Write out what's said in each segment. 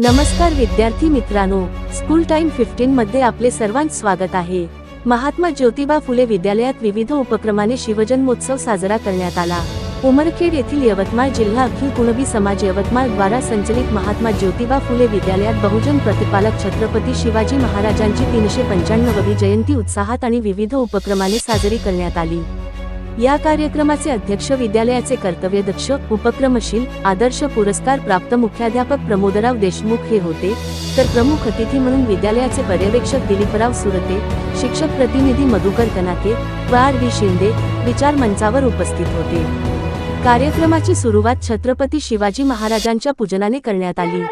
नमस्कार विद्यार्थी मित्रांनो स्कूल टाइम फिफ्टीन मध्ये आपले सर्वांच स्वागत आहे. महात्मा ज्योतिबा फुले विद्यालयात विविध उपक्रमाने शिवजन्मोत्सव साजरा करण्यात आला. उमरखेड येथील यवतमाळ जिल्हा अखिल कुणबी समाज यवतमाळ द्वारा संचलित महात्मा ज्योतिबा फुले विद्यालयात बहुजन प्रतिपालक छत्रपती शिवाजी महाराजांची तीनशे पंच्याण्णववी जयंती उत्साहात आणि विविध उपक्रमाने साजरी करण्यात आली. या कार्यक्रमाचे अध्यक्ष विद्यालयाचे कर्तव्यदक्ष उपक्रमशील आदर्श पुरस्कार प्राप्त मुख्याध्यापक प्रमोदराव देशमुख हे होते. तर प्रमुख अतिथी म्हणून विद्यालयाचे पर्यवेक्षक दिलीपराव सुरते शिक्षक प्रतिनिधी मधुकर कनाके व. आर व्ही शिंदे विचार मंचावर उपस्थित होते. कार्यक्रमाची सुरुवात छत्रपती शिवाजी महाराजांच्या पूजनाने करण्यात आली.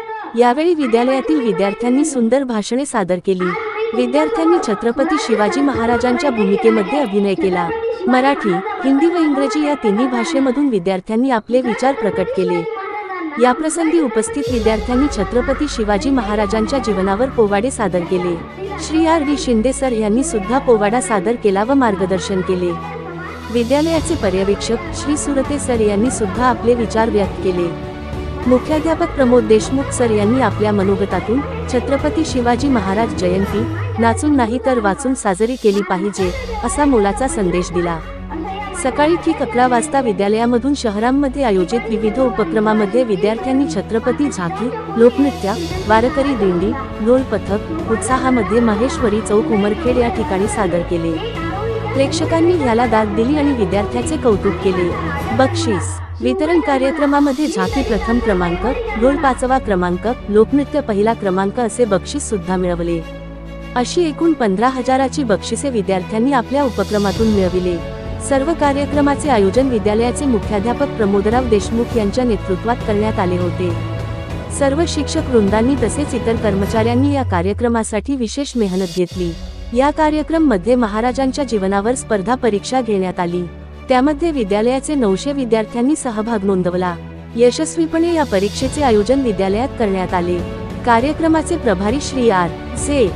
यावेळी विद्यालयातील विद्यार्थ्यांनी सुंदर भाषणे सादर केली. विद्यार्थ्यांनी छत्रपती शिवाजी महाराजांच्या भूमिकेमध्ये अभिनय केला. मराठी हिंदी व इंग्रजी या तिन्ही भाषेमधून विद्यार्थ्यांनी आपले विचार प्रकट केले. याप्रसंगी उपस्थित विद्यार्थ्यांनी छत्रपती शिवाजी महाराजांच्या जीवनावर पोवाडे सादर केले. Shri R V Shinde sir यांनी सुद्धा पोवाडा सादर केला व मार्गदर्शन केले. विद्यालयाचे पर्यवेक्षक श्री सुरते सर यांनी सुद्धा आपले विचार व्यक्त केले. मुख्याध्यापक प्रमोद देशमुख सर यांनी आपल्या मनोगतातून छत्रपती शिवाजी महाराज जयंती नाचून नाही तर वाचून साजरी केली पाहिजे असा मोलाचा संदेश दिला. सकाळी ठीक अकरा वाजता विद्यालयामधून शहरांमध्ये आयोजित विविध उपक्रमामध्ये विद्यार्थ्यांनी छत्रपती झाकी लोकनृत्य वारकरी दिंडी ढोल पथक उत्साहामध्ये महेश्वरी चौक उमरखेड या ठिकाणी सादर केले. प्रेक्षकांनी याला दाद दिली आणि विद्यार्थ्याचे कौतुक केले. बक्षीस वितरण कार्यक्रमामध्ये झाकी प्रथम क्रमांक ढोल पाचवा क्रमांक लोकनृत्य पहिला क्रमांक असे बक्षीस सुद्धा मिळवले. अशी एकूण पंधरा हजाराची बक्षिसे विद्यार्थ्यांनी आपल्या उपक्रमातून मिळविले. सर्व कार्यक्रमाचे आयोजन विद्यालयाचे मुख्याध्यापक प्रमोदराव देशमुख यांच्या नेतृत्वात करण्यात आले होते. सर्व शिक्षक वृंदांनी तसेच इतर कर्मचाऱ्यांनी या कार्यक्रमासाठी विशेष मेहनत घेतली. या कार्यक्रममध्ये महाराजांच्या जीवनावर स्पर्धा परीक्षा घेण्यात आली. त्यामध्ये विद्यालयाचे नऊशे विद्यार्थ्यांनी सहभाग नोंदवला. यशस्वीपणे या परीक्षेचे आयोजन विद्यालयात करण्यात आले. कार्यक्रमाचे प्रभारी श्री आर. से